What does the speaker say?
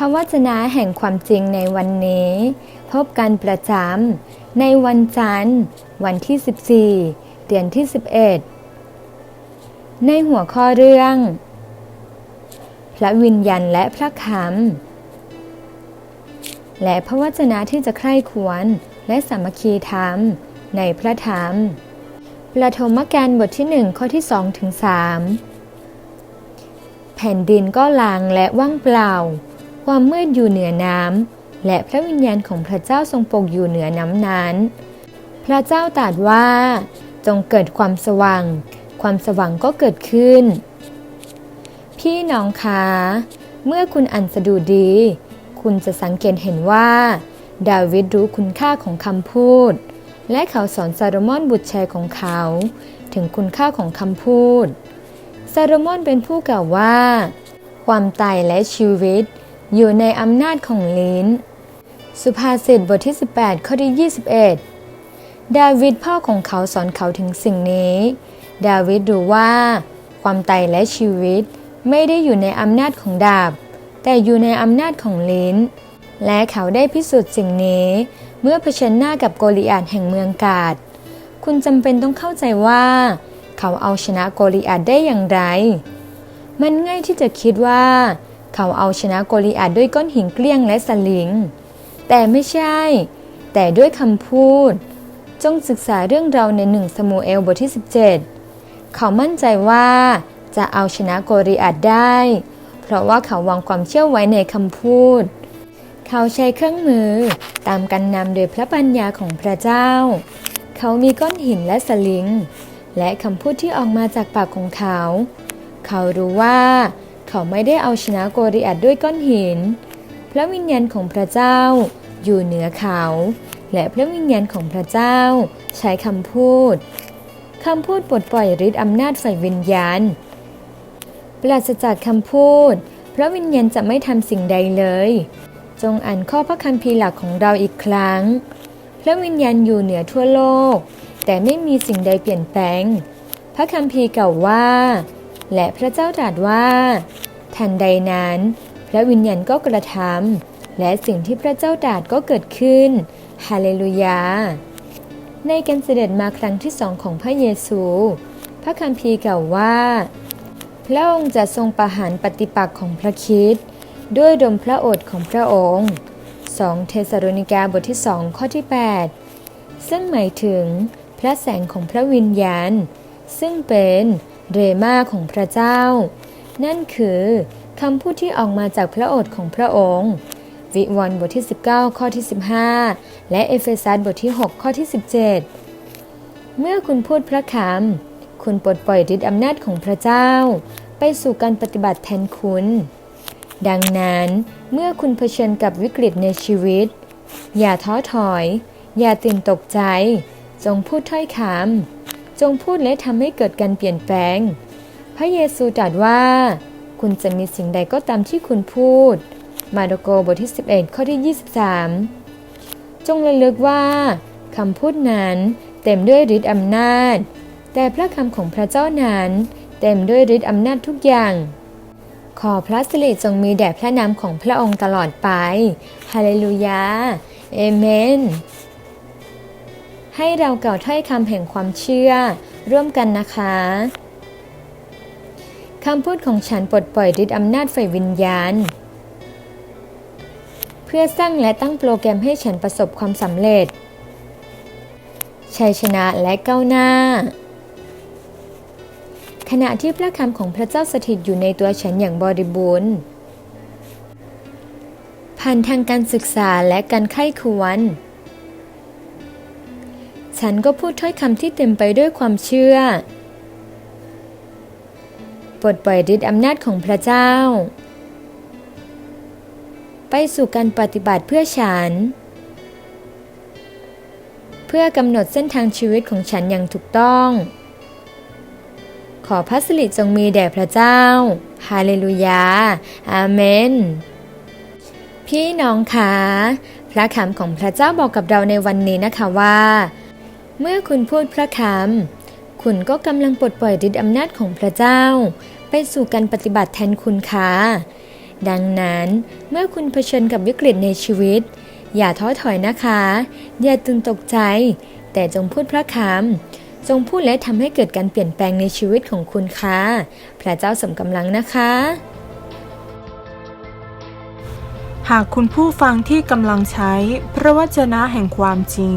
ระวจนะแห่งความจริงในวันนี้ พบกันประจำในวันจันทร์ วันที่ 14 เดือนที่ 11 ในหัวข้อเรื่อง พระวิญญาณและพระคำและพระวจนะที่จะใคร่ควรและสามัคคีธรรมในพระธรรม ประธมกาลบทที่1ข้อที่2ถึง3แผ่นดินก็ลางและว่างเปล่า ความมืดอยู่เหนือน้ำและพระวิญญาณของพระเจ้าทรงปกอยู่เหนือน้ำนั้น พระเจ้าตรัสว่า จงเกิดความสว่าง ความสว่างก็เกิดขึ้น พี่น้องคะ เมื่อคุณอ่านสดุดี คุณจะสังเกตเห็นว่า ดาวิดรู้คุณค่าของคำพูด และเขาสอนซาโลมอนบุตรชายของเขา ถึงคุณค่าของคำพูดซาโลมอนเป็นผู้กล่าวว่า ความตายและชีวิต อยู่ในอำนาจของลิ้น สุภาษิตบทที่ 18 ข้อที่ 21 ดาวิดพ่อของเขาสอนเขาถึงสิ่งนี้ ดาวิดรู้ว่า ความตายและชีวิตไม่ได้อยู่ในอำนาจของดาบ แต่อยู่ในอำนาจของลิ้น และเขาได้พิสูจน์สิ่งนี้ เมื่อเผชิญหน้ากับโกลิอาตแห่งเมืองกาด คุณจำเป็นต้องเข้าใจว่า เขาเอาชนะโกลิอาตได้อย่างไร มันง่ายที่จะคิดว่า เขาเอาชนะโกลิอาตด้วยก้อนหินเกลี้ยงและสลิง แต่ไม่ใช่ แต่ด้วยคำพูด จงศึกษาเรื่องเราในหนึ่งสมูเอลบทที่ 17 เขามั่นใจว่าจะเอาชนะโกริอาตได้ เพราะว่าเขาวางความเชื่อไว้ในคำพูด เขาใช้เครื่องมือตามการนำโดยพระปัญญาของพระเจ้า เขามีก้อนหินและสลิง และคำพูดที่ออกมาจากปากของเขา เขารู้ว่า เขาไม่ได้เอาชนะโกริอาตด้วยก้อนหิน พระวิญญาณของพระเจ้าอยู่เหนือเขา และพระวิญญาณของพระเจ้าใช้คำพูดคำพูดปลดปล่อยฤทธิ์อำนาจฝ่ายวิญญาณ ปราศจากคำพูด พระวิญญาณจะไม่ทำสิ่งใดเลย จงอ่านข้อพระคัมภีร์หลักของเราอีกครั้ง พระวิญญาณอยู่เหนือทั่วโลก แต่ไม่มีสิ่งใดเปลี่ยนแปลง พระคัมภีร์เก่าวว่า และพระเจ้าตรัสว่า ทันใดนั้น พระวิญญาณก็กระทำและสิ่งที่พระเจ้าตรัสก็เกิดขึ้น ฮาเลลูยา ในการเสด็จมาครั้งที่สองของพระเยซู พระคัมภีร์กล่าวว่า พระองค์จะทรงประหารปฏิปักษ์ของพระคิดด้วยดมพระโอษฐ์ของพระองค์ 2 เทสโรนิกาบทที่2ข้อที่ 8 ซึ่งหมายถึงพระแสงของพระวิญญาณ ซึ่งเป็นเรมาของพระเจ้า นั่นคือคำพูดที่ออกมาจากพระโอษฐ์ของพระองค์ วิวรณ์บทที่ 19 ข้อที่ 15 และเอเฟซัสบทที่ 6 ข้อที่ 17 เมื่อคุณพูดพระคำคุณปลดปล่อยฤทธิอำนาจของพระเจ้า ไปสู่การปฏิบัติแทนคุณ ดังนั้นเมื่อคุณเผชิญกับวิกฤตในชีวิต อย่าท้อถอย อย่าตื่นตกใจ จงพูดถ้อยคำจงพูดและทำให้เกิดการเปลี่ยนแปลง ระเยซูตรัสว่า คุณจะมีสิ่งใดก็ตามที่คุณพูด มาระโกบทที่ 11 ข้อที่ 23 จงระลึกว่าคำพูดนั้นเต็มด้วยฤทธิ์อำนาจ แต่พระคำของพระเจ้านั้น เต็มด้วยฤทธิ์อำนาจทุกอย่าง ขอพระสิริจงมีแด่พระนามของพระองค์ตลอดไป ฮาเลลูยา เอเมน ให้เรากล่าวถ้อยคำแห่งความเชื่อร่วมกันนะคะ คำพูดของฉันปลดปล่อยฤทธิ์อำนาจไฟวิญญาณ เพื่อสร้างและตั้งโปรแกรมให้ฉันประสบความสำเร็จ ชัยชนะและก้าวหน้า ขณะที่พระคำของพระเจ้าสถิตอยู่ในตัวฉันอย่างบริบูรณ์ ผ่านทางการศึกษาและการไข้ควร ฉันก็พูดถ้อยคำที่เต็มไปด้วยความเชื่อ ปลดปล่อยฤทธิ์อำนาจของพระเจ้า ไปสู่การปฏิบัติเพื่อฉัน เพื่อกำหนดเส้นทางชีวิตของฉันอย่างถูกต้อง ขอพระสิริจงมีแด่พระเจ้า ฮาเลลูยา อาเมน พี่น้องคะพระคำของพระเจ้าบอกกับเราในวันนี้นะคะว่า เมื่อคุณพูดพระคำ คุณก็กำลังปลดปล่อยฤทธิอำนาจของพระเจ้า ไปสู่การปฏิบัติแทนคุณค่ะดังนั้นเมื่อคุณเผชิญกับวิกฤตในชีวิต อย่าท้อถอยนะคะ อย่าตื่นตกใจ แต่จงพูดพระคำจงพูดและทำให้เกิดการเปลี่ยนแปลงในชีวิตของคุณค่ะพระเจ้าสมกำลังนะคะ หากคุณผู้ฟังที่กำลังใช้ พระวจนะแห่งความจริง